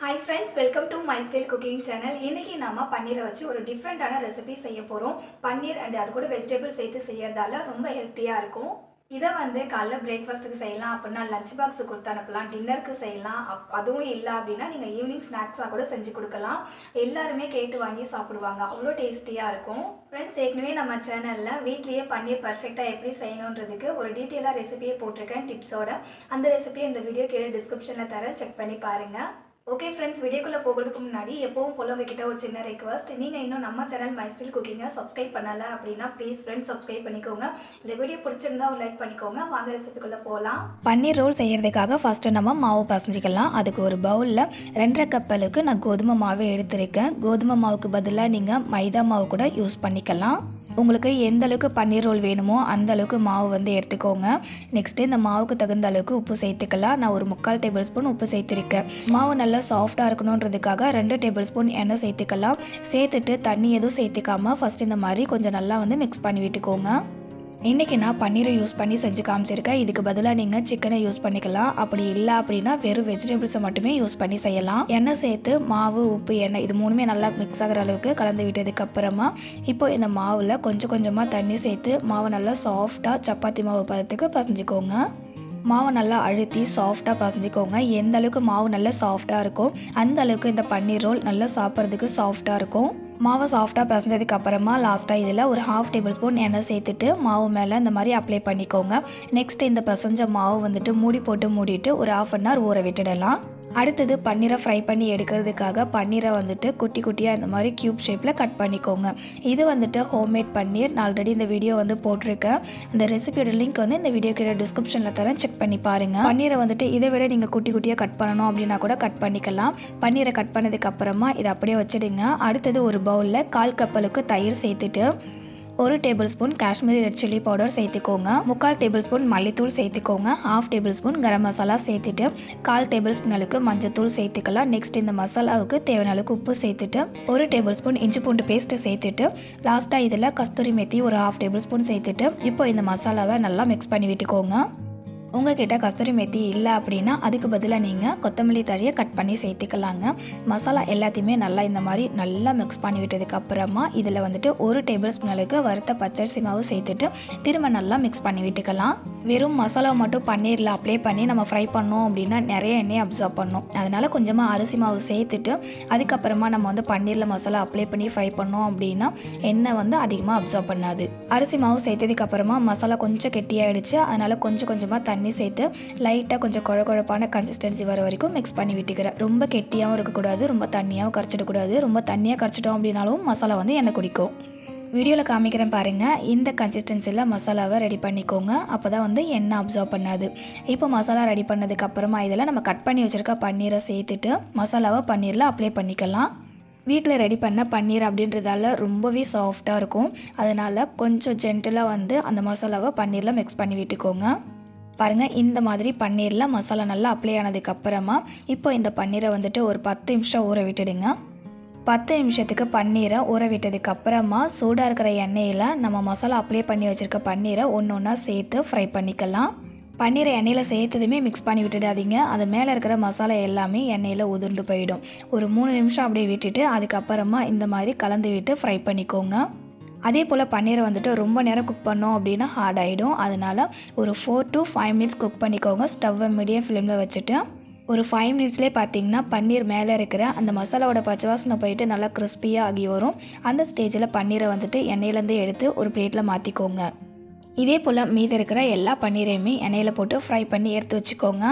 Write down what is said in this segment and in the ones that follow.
Hi friends welcome to my style cooking channel இன்னைக்கு நம்ம பன்னீரை வச்சு ஒரு டிஃப்ரெண்ட்டான ரெசிபி செய்ய போகிறோம் பன்னீர் அண்ட் அது கூட வெஜிடபிள் சேர்த்து செய்யறதால ரொம்ப ஹெல்த்தியாக இருக்கும். இதை வந்து காலைல பிரேக்ஃபாஸ்ட்டுக்கு செய்யலாம் அப்படின்னா லஞ்ச் பாக்ஸுக்கு கொடுத்து அனுப்பலாம் டின்னருக்கு செய்யலாம். அப் அதுவும் இல்லை அப்படின்னா நீங்கள் ஈவினிங் ஸ்நாக்ஸாக கூட செஞ்சு கொடுக்கலாம். எல்லாருமே கேட்டு வாங்கி சாப்பிடுவாங்க. அவ்வளோ டேஸ்டியாக இருக்கும். ஃப்ரெண்ட்ஸ் ஏற்கனவே நம்ம சேனலில் வீட்லேயே பன்னீர் பர்ஃபெக்டாக எப்படி செய்யணுன்றதுக்கு ஒரு டீட்டெயிலாக ரெசிபியை போட்டிருக்கேன் டிப்ஸோட அந்த ரெசிபியை இந்த வீடியோ கீழே டிஸ்கிரிப்ஷனில் தரேன். செக் பண்ணி பாருங்கள் ஓகே ஃப்ரெண்ட்ஸ் வீடியோக்குள்ளே போகிறதுக்கு முன்னாடி எப்போவும் போல உங்ககிட்ட ஒரு சின்ன ரெக்வஸ்ட் நீங்கள் இன்னும் நம்ம சேனல் மை ஸ்டில் குக்கிங்கை சப்ஸ்கிரைப் பண்ணலை அப்படின்னா ப்ளீஸ் ஃப்ரெண்ட்ஸ் சப்ஸ்கிரைப் பண்ணிக்கோங்க. இந்த வீடியோ பிடிச்சிருந்தா ஒரு லைக் பண்ணிக்கோங்க. வாங்க ரெசிபிக்குள்ளே போகலாம் பன்னீர் ரோல் செய்கிறதுக்காக ஃபஸ்ட்டு நம்ம மாவு பசஞ்சிக்கலாம். அதுக்கு ஒரு பவுலில் ரெண்டரை கப் அளவுக்கு நான் கோதுமை மாவே எடுத்திருக்கேன். கோதுமை மாவுக்கு பதிலாக நீங்கள் மைதா மாவு கூட யூஸ் பண்ணிக்கலாம். உங்களுக்கு எந்த அளவுக்கு பன்னீர் ரோல் வேணுமோ அந்த அளவுக்கு மாவு வந்து எடுத்துக்கோங்க. நெக்ஸ்ட்டு இந்த மாவுக்கு தகுந்த அளவுக்கு உப்பு சேர்த்துக்கலாம். நான் ஒரு முக்கால் டேபிள் ஸ்பூன் உப்பு சேர்த்துருக்கேன். மாவு நல்லா சாஃப்டாக இருக்கணுன்றதுக்காக ரெண்டு டேபிள் ஸ்பூன் எண்ணெய் சேர்த்துக்கலாம். சேர்த்துட்டு தண்ணி எதுவும் சேர்த்துக்காம ஃபஸ்ட் இந்த மாதிரி கொஞ்சம் நல்லா வந்து மிக்ஸ் பண்ணி விட்டுக்கோங்க. இன்றைக்கி நான் பன்னீரை யூஸ் பண்ணி செஞ்சு காமிச்சிருக்கேன். இதுக்கு பதிலாக நீங்கள் சிக்கனை யூஸ் பண்ணிக்கலாம். அப்படி இல்லை அப்படின்னா வெறும் வெஜிடபிள்ஸை மட்டுமே யூஸ் பண்ணி செய்யலாம். எண்ணெய் சேர்த்து மாவு உப்பு எண்ணெய் இது மூணுமே நல்லா மிக்ஸ் ஆகிற அளவுக்கு கலந்து விட்டதுக்கு அப்புறமா இப்போ இந்த மாவில் கொஞ்சம் கொஞ்சமாக தண்ணி சேர்த்து மாவு நல்லா சாஃப்டாக சப்பாத்தி மாவு பதத்துக்கு பசஞ்சிக்கோங்க. மாவை நல்லா அழுத்தி சாஃப்டாக பசஞ்சிக்கோங்க. எந்த அளவுக்கு மாவு நல்லா சாஃப்டாக இருக்கும் அந்த அளவுக்கு இந்த பன்னீர் ரோல் நல்லா சாப்பிட்றதுக்கு சாஃப்டாக இருக்கும். மாவை சாஃப்டாக பிசைஞ்சதுக்கு அப்புறமா லாஸ்ட்டாக இதில் ஒரு ஹாஃப் டேபிள் ஸ்பூன் எண்ணெய் சேர்த்துட்டு மாவு மேலே இந்த மாதிரி அப்ளை பண்ணிக்கோங்க. நெக்ஸ்ட் இந்த பிசைஞ்ச மாவு வந்துட்டு மூடி போட்டு மூடிட்டு ஒரு ஆஃப் அன் ஹவர் ஊற விட்டுடலாம். அடுத்தது பன்னீரை ஃப்ரை பண்ணி எடுக்கிறதுக்காக பன்னீரை வந்துட்டு குட்டி குட்டியாக இந்த மாதிரி க்யூப் ஷேப்பில் கட் பண்ணிக்கோங்க. இது வந்துட்டு ஹோம்மேட் பன்னீர். நான் ஆல்ரெடி இந்த வீடியோ வந்து போட்டிருக்கேன். இந்த ரெசிபியோட லிங்க் வந்து இந்த வீடியோ கீழே டிஸ்கிரிப்ஷனில் தரேன். செக் பண்ணி பாருங்கள் பன்னீரை வந்துட்டு இதை விட நீங்கள் குட்டி குட்டியாக கட் பண்ணணும் அப்படின்னா கூட கட் பண்ணிக்கலாம். பன்னீரை கட் பண்ணதுக்கப்புறமா இதை அப்படியே வச்சுடுங்க. அடுத்தது ஒரு பவுலில் கால் கப்பலுக்கு தயிர் சேர்த்துட்டு ஒரு table spoon Kashmiri red chilli powder சேர்த்துக்கோங்க. முக்கால் டேபிள் ஸ்பூன் மல்லித்தூள் சேர்த்துக்கோங்க. Half table spoon garam masala சேர்த்துட்டு கால் டேபிள் ஸ்பூன் அளவுக்கு மஞ்சத்தூள் சேர்த்துக்கலாம். நெக்ஸ்ட் இந்த மசாலாவுக்கு தேவையான அளவுக்கு உப்பு சேர்த்துட்டு ஒரு டேபிள் ஸ்பூன் இஞ்சி பூண்டு பேஸ்ட்டு சேர்த்துட்டு லாஸ்ட்டாக இதில் கஸ்தூரி மெத்தி ஒரு ஹாஃப் டேபிள் ஸ்பூன் சேர்த்துட்டு இப்போ இந்த மசாலாவை நல்லா மிக்ஸ் பண்ணி விட்டுக்கோங்க. உங்ககிட்ட கஸ்தூரி மெத்தி இல்லை அப்படின்னா அதுக்கு பதிலாக நீங்கள் கொத்தமல்லி தழையை கட் பண்ணி சேர்த்துக்கலாங்க. மசாலா எல்லாத்தையுமே நல்லா இந்த மாதிரி நல்லா மிக்ஸ் பண்ணி விட்டதுக்கப்புறமா இதில் வந்துட்டு ஒரு டேபிள் ஸ்பூன் அளவுக்கு வறுத்த பச்சரிசி மாவு சேர்த்துட்டு திரும்ப நல்லா மிக்ஸ் பண்ணி விட்டுக்கலாம். வெறும் மசாலா மட்டும் பன்னீரில் அப்ளை பண்ணி நம்ம ஃப்ரை பண்ணோம் அப்படின்னா நிறைய எண்ணெய் அப்சர்வ் பண்ணோம். அதனால் கொஞ்சமாக அரிசி மாவு சேர்த்துட்டு அதுக்கப்புறமா நம்ம வந்து பன்னீரில் மசாலா அப்ளை பண்ணி ஃப்ரை பண்ணோம் அப்படின்னா எண்ணெய் வந்து அதிகமாக அப்சர்வ் பண்ணாது. அரிசி மாவு சேர்த்ததுக்கப்புறமா மசாலா கொஞ்சம் கெட்டியாயிடுச்சு. அதனால் கொஞ்சம் கொஞ்சமாக தண்ணி சேர்த்து லைட்டாக கொஞ்சம் குழ குழப்பான கன்சிஸ்டன்சி வர வரைக்கும் மிக்ஸ் பண்ணி விட்டுக்கிறேன். ரொம்ப கெட்டியாகவும் இருக்கக்கூடாது ரொம்ப தண்ணியாகவும் கரைச்சிடக்கூடாது. ரொம்ப தண்ணியாக கரைச்சிட்டோம் அப்படின்னாலும் மசாலா வந்து எண்ணெய் குடிக்கும். வீடியோவில் காமிக்கிறேன் பாருங்கள் இந்த கன்சிஸ்டன்சியில் மசாலாவை ரெடி பண்ணிக்கோங்க. அப்போ தான் வந்து எண்ணெய் அப்சர்வ் பண்ணாது. இப்போ மசாலா ரெடி பண்ணதுக்கப்புறமா இதில் நம்ம கட் பண்ணி வச்சுருக்க பன்னீரை சேர்த்துட்டு மசாலாவை பன்னீரில் அப்ளை பண்ணிக்கலாம். வீட்டில் ரெடி பண்ண பன்னீர் அப்படின்றதால ரொம்பவே சாஃப்டாக இருக்கும். அதனால் கொஞ்சம் ஜென்டிலாக வந்து அந்த மசாலாவை பன்னீரில் மிக்ஸ் பண்ணி விட்டுக்கோங்க. பாருங்கள் இந்த மாதிரி பன்னீரில் மசாலா நல்லா அப்ளை ஆனதுக்கப்புறமா இப்போ இந்த பன்னீரை வந்துட்டு ஒரு பத்து நிமிஷம் ஊற விட்டுடுங்க. பத்து நிமிஷத்துக்கு பன்னீரை ஊற விட்டதுக்கு அப்புறமா சூடாக இருக்கிற எண்ணெயில் நம்ம மசாலா அப்ளை பண்ணி வச்சுருக்க பன்னீரை ஒன்று ஒன்றா சேர்த்து ஃப்ரை பண்ணிக்கலாம். பன்னீரை எண்ணெயில் சேர்த்ததுமே மிக்ஸ் பண்ணி விட்டுடாதீங்க. அது மேலே இருக்கிற மசாலா எல்லாமே எண்ணெயில் உதிர்ந்து போயிடும். ஒரு மூணு நிமிஷம் அப்படியே விட்டுட்டு அதுக்கப்புறமா இந்த மாதிரி கலந்து விட்டு ஃப்ரை பண்ணிக்கோங்க. அதே போல் பன்னீரை வந்துட்டு ரொம்ப நேரம் குக் பண்ணோம் அப்படின்னா ஹார்ட் ஆகிடும் அதனால் ஒரு four to five minutes cook பண்ணிக்கோங்க. ஸ்டவ்வை மீடியம் ஃப்ளேமில் வச்சுட்டு ஒரு ஃபைவ் மினிட்ஸ்லேயே பார்த்தீங்கன்னா பன்னீர் மேலே இருக்கிற அந்த மசாலாவோட பச்சை வாசனை போயிட்டு நல்லா கிறிஸ்பியாக ஆகி வரும். அந்த ஸ்டேஜில் பன்னீரை வந்துட்டு எண்ணெயிலேருந்து எடுத்து ஒரு பிளேட்டில் மாற்றிக்கோங்க இதே போல் மீதி இருக்கிற எல்லா பன்னீரையுமே எண்ணெயில் போட்டு ஃப்ரை பண்ணி எடுத்து வச்சுக்கோங்க.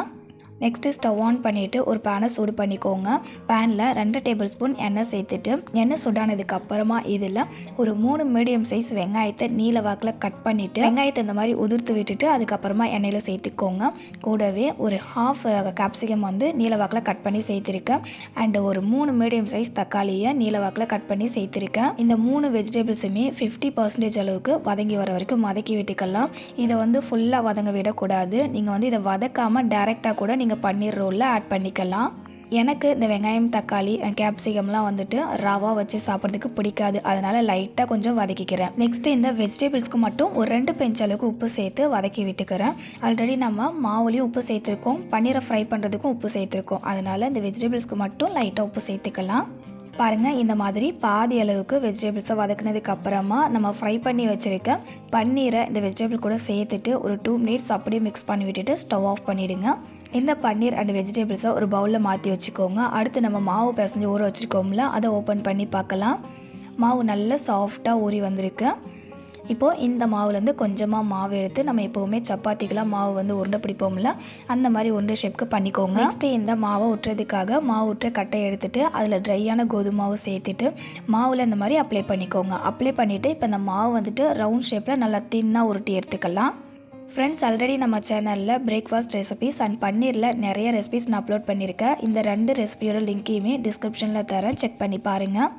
நெக்ஸ்ட்டு ஸ்டவ் ஆன் பண்ணிவிட்டு ஒரு பேனை சூடு பண்ணிக்கோங்க. பேனில் ரெண்டு டேபிள் ஸ்பூன் எண்ணெய் சேர்த்துட்டு எண்ணெய் சுடானதுக்கு அப்புறமா இதில் ஒரு மூணு மீடியம் சைஸ் வெங்காயத்தை நீல வாக்கில் கட் பண்ணிவிட்டு வெங்காயத்தை இந்த மாதிரி உதிர்த்து விட்டுட்டு அதுக்கப்புறமா எண்ணெயில் சேர்த்துக்கோங்க. கூடவே ஒரு ஹாஃப் கேப்சிகம் வந்து நீல வாக்கில் கட் பண்ணி சேர்த்துருக்கேன். அண்ட் ஒரு மூணு மீடியம் சைஸ் தக்காளியை நீல வாக்கில் கட் பண்ணி சேர்த்துருக்கேன். இந்த மூணு வெஜிடபிள்ஸுமே ஃபிஃப்டி பர்சன்டேஜ் அளவுக்கு வதங்கி வர வரைக்கும் வதக்கி விட்டுக்கலாம். இதை வந்து ஃபுல்லாக வதங்க விடக்கூடாது. நீங்கள் வந்து இதை வதக்காமல் டேரெக்டாக கூட நீங்கள் பன்னீர் ரோலில் ஆட் பண்ணிக்கலாம். எனக்கு இந்த வெங்காயம் தக்காளி கேப்சிகம்லாம் வந்துட்டு ரவா வச்சு சாப்பிட்றதுக்கு பிடிக்காது. அதனால் லைட்டாக கொஞ்சம் வதக்கிக்கிறேன். நெக்ஸ்ட்டு இந்த வெஜிடபிள்ஸ்க்கு மட்டும் ஒரு ரெண்டு பெஞ்ச் அளவுக்கு உப்பு சேர்த்து வதக்கி விட்டுக்கிறேன். ஆல்ரெடி நம்ம மாவுலேயும் உப்பு சேர்த்துருக்கோம். பன்னீரை ஃப்ரை பண்ணுறதுக்கும் உப்பு சேர்த்துருக்கோம். அதனால் இந்த வெஜிடபிள்ஸ்க்கு மட்டும் லைட்டாக உப்பு சேர்த்துக்கலாம். பாருங்கள் இந்த மாதிரி பாதி அளவுக்கு வெஜிடபிள்ஸை வதக்குனதுக்கு அப்புறமா நம்ம ஃப்ரை பண்ணி வச்சுருக்க பன்னீரை இந்த வெஜிடபிள் கூட சேர்த்துட்டு ஒரு டூ மினிட்ஸ் அப்படியே மிக்ஸ் பண்ணி விட்டுட்டு ஸ்டவ் ஆஃப் பண்ணிவிடுங்க இந்த பன்னீர் அண்ட் வெஜிடபிள்ஸை ஒரு பவுலில் மாற்றி வச்சுக்கோங்க. அடுத்து நம்ம மாவு பிசைஞ்சு ஊற வச்சுருக்கோம்ல அதை ஓப்பன் பண்ணி பார்க்கலாம். மாவு நல்லா சாஃப்டாக ஊறி வந்திருக்கு. இப்போது இந்த மாவுலேருந்து கொஞ்சமாக மாவு எடுத்து நம்ம எப்போவுமே சப்பாத்திக்கெலாம் மாவு வந்து உருண்டை பிடிப்போம்ல அந்த மாதிரி உருண்டை ஷேப்க்கு பண்ணிக்கோங்க. நெக்ஸ்ட்டு இந்த மாவை ஊற்றுறதுக்காக மாவு ஊற்ற கட்டை எடுத்துகிட்டு அதில் ட்ரையான கோதுமை மாவு சேர்த்துட்டு மாவில் இந்த மாதிரி அப்ளை பண்ணிக்கோங்க. அப்ளை பண்ணிவிட்டு இப்போ இந்த மாவு வந்துட்டு ரவுண்ட் ஷேப்பில் நல்லா தின்னாக உருட்டி எடுத்துக்கலாம். ஃப்ரெண்ட்ஸ் ஆல்ரெடி நம்ம சேனலில் பிரேக்ஃபாஸ்ட் ரெசிபிஸ் அண்ட் பன்னீரில் நிறைய ரெசிபிஸ் நான் அப்லோட் பண்ணியிருக்கேன். இந்த ரெண்டு ரெசிபியோட லிங்க்கையுமே டிஸ்கிரிப்ஷனில் தரேன். செக் பண்ணி பாருங்கள்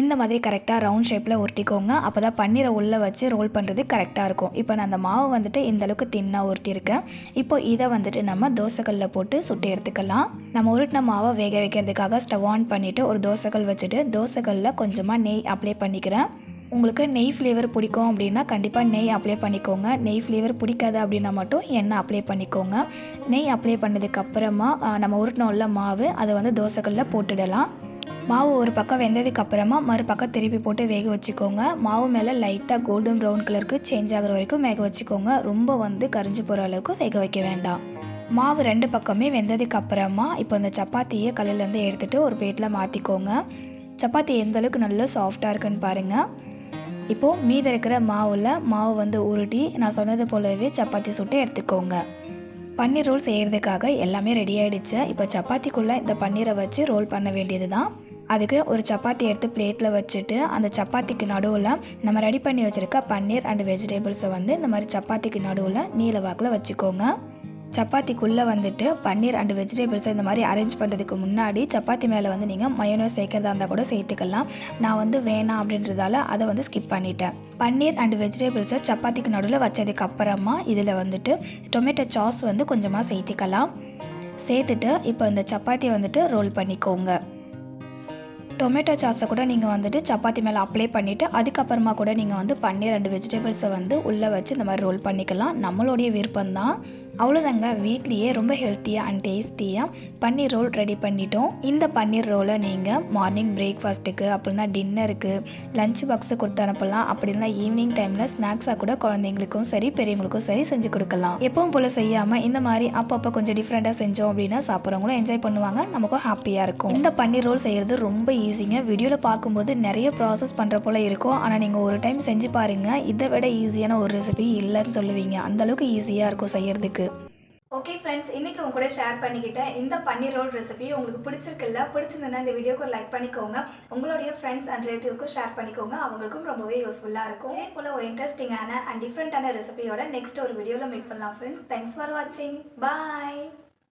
இந்த மாதிரி கரெக்டாக ரவுண்ட் ஷேப்பில் உருட்டிக்கோங்க. அப்போ தான் பன்னீரை உள்ளே வச்சு ரோல் பண்ணுறது கரெக்டாக இருக்கும். இப்போ நான் அந்த மாவு வந்துட்டு இந்த அளவுக்கு தின்னாக உருட்டியிருக்கேன். இப்போ இதை வந்துட்டு நம்ம தோசைக்கல்லில் போட்டு சுட்டு எடுத்துக்கலாம். நம்ம உருட்டின மாவை வேக வைக்கிறதுக்காக ஸ்டவ் ஆன் பண்ணிவிட்டு ஒரு தோசைக்கல் வச்சுட்டு தோசைக்கல்லில் கொஞ்சமாக நெய் அப்ளை பண்ணிக்கிறேன். உங்களுக்கு நெய் ஃப்ளேவர் பிடிக்கும் அப்படின்னா கண்டிப்பாக நெய் அப்ளை பண்ணிக்கோங்க. நெய் ஃப்ளேவர் பிடிக்காது அப்படின்னா மட்டும் எண்ணெய் அப்ளை பண்ணிக்கோங்க. நெய் அப்ளை பண்ணதுக்கப்புறமா நம்ம உருட்டினோம்ல மாவு அதை வந்து தோசைக்கல்லில் போட்டுடலாம். மாவு ஒரு பக்கம் வெந்ததுக்கு அப்புறமா மறுபக்கம் திருப்பி போட்டு வேக வச்சுக்கோங்க. மாவு மேலே லைட்டாக கோல்டன் ப்ரௌன் கலருக்கு சேஞ்ச் ஆகிற வரைக்கும் வேக வச்சுக்கோங்க. ரொம்ப வந்து கரிஞ்சு போகிற அளவுக்கு வேக வைக்க வேண்டாம். மாவு ரெண்டு பக்கமே வெந்ததுக்கு அப்புறமா இப்போ இந்த சப்பாத்தியை கல்லிலேருந்து எடுத்துகிட்டு ஒரு பிளேட்டில் மாற்றிக்கோங்க சப்பாத்தி எந்த அளவுக்கு நல்லா சாஃப்டாக இருக்குன்னு பாருங்கள் இப்போது மீதி இருக்கிற மாவில் மாவு வந்து உருட்டி நான் சொன்னது போலவே சப்பாத்தி சுட்டு எடுத்துக்கோங்க. பன்னீர் ரோல் செய்கிறதுக்காக எல்லாமே ரெடி ஆகிடுச்சு இப்போ சப்பாத்திக்குள்ளே இந்த பன்னீரை வச்சு ரோல் பண்ண வேண்டியது தான் அதுக்கு ஒரு சப்பாத்தி எடுத்து பிளேட்டில் வச்சுட்டு அந்த சப்பாத்திக்கு நடுவில் நம்ம ரெடி பண்ணி வச்சுருக்க பன்னீர் அண்ட் வெஜிடபிள்ஸை வந்து இந்த மாதிரி சப்பாத்திக்கு நடுவில் நீல வாக்கில் வச்சுக்கோங்க. சப்பாத்திக்குள்ளே வந்துட்டு பன்னீர் அண்டு வெஜிடபிள்ஸை இந்த மாதிரி அரேஞ்ச் பண்ணுறதுக்கு முன்னாடி சப்பாத்தி மேலே வந்து நீங்கள் மயோனோஸ் சேர்க்கறதா இருந்தால் கூட சேர்த்துக்கலாம். நான் வந்து வேணாம் அப்படின்றதால அதை வந்து ஸ்கிப் பண்ணிட்டேன். பன்னீர் அண்டு வெஜிடபிள்ஸை சப்பாத்திக்கு நடுவில் வச்சதுக்கப்புறமா இதில் வந்துட்டு டொமேட்டோ சாஸ் வந்து கொஞ்சமாக சேர்த்துக்கலாம். சேர்த்துட்டு இப்போ இந்த சப்பாத்தியை வந்துட்டு ரோல் பண்ணிக்கோங்க. டொமேட்டோ சாஸை கூட நீங்கள் வந்துட்டு சப்பாத்தி மேலே அப்ளை பண்ணிவிட்டு அதுக்கப்புறமா கூட நீங்கள் வந்து பன்னீர் அண்டு வெஜிடபிள்ஸை வந்து உள்ளே வச்சு இந்த மாதிரி ரோல் பண்ணிக்கலாம். நம்மளுடைய விருப்பம் தான் அவ்வளோதாங்க வீட்லேயே ரொம்ப ஹெல்த்தியாக அண்ட் டேஸ்டியாக பன்னீர் ரோல் ரெடி பண்ணிட்டோம். இந்த பன்னீர் ரோலை நீங்கள் மார்னிங் பிரேக்ஃபாஸ்ட்டுக்கு அப்படின்னா டின்னருக்கு லஞ்ச் பாக்ஸு கொடுத்து அனுப்பலாம். அப்படின்னா ஈவினிங் டைமில் ஸ்நாக்ஸாக கூட குழந்தைங்களுக்கும் சரி பெரியவங்களுக்கும் சரி செஞ்சு கொடுக்கலாம். எப்பவும் போல் செய்யாமல் இந்த மாதிரி அப்பப்போ கொஞ்சம் டிஃப்ரெண்ட்டாக செஞ்சோம் அப்படின்னா சாப்பிட்றவங்களும் என்ஜாய் பண்ணுவாங்க. நமக்கும் ஹாப்பியாக இருக்கும். இந்த பன்னீர் ரோல் செய்கிறது ரொம்ப ஈஸிங்க வீடியோவில் பார்க்கும்போது நிறைய ப்ராசஸ் பண்ணுற போல் இருக்கும். ஆனால் நீங்கள் ஒரு டைம் செஞ்சு பாருங்கள் இதை விட ஈஸியான ஒரு ரெசிபி இல்லைன்னு சொல்லுவீங்க. அந்தளவுக்கு ஈஸியாக இருக்கும் செய்கிறதுக்கு ஓகே ஃப்ரெண்ட்ஸ் இன்றைக்கி உங்க கூட ஷேர் பண்ணிக்கிட்டேன் இந்த பன்னீர் ரோல் ரெசிபி உங்களுக்கு பிடிச்சிருக்குல்ல பிடிச்சிருந்ததுன்னா இந்த வீடியோக்கு ஒரு லைக் பண்ணிக்கோங்க. உங்களுடைய ஃப்ரெண்ட்ஸ் அண்ட் ரிலேட்டிவ்க்கும் ஷேர் பண்ணிக்கோங்க. அவங்களுக்கும் ரொம்பவே யூஸ்ஃபுல்லாக இருக்கும். இதே போல் ஒரு இன்ட்ரெஸ்டிங்கான அண்ட் டிஃப்ரெண்ட்டான ரெசிபியோட நெக்ஸ்ட் ஒரு வீடியோவில் மீட் பண்ணலாம் ஃப்ரெண்ட்ஸ் தேங்க்ஸ் ஃபார் வாட்சிங் பாய்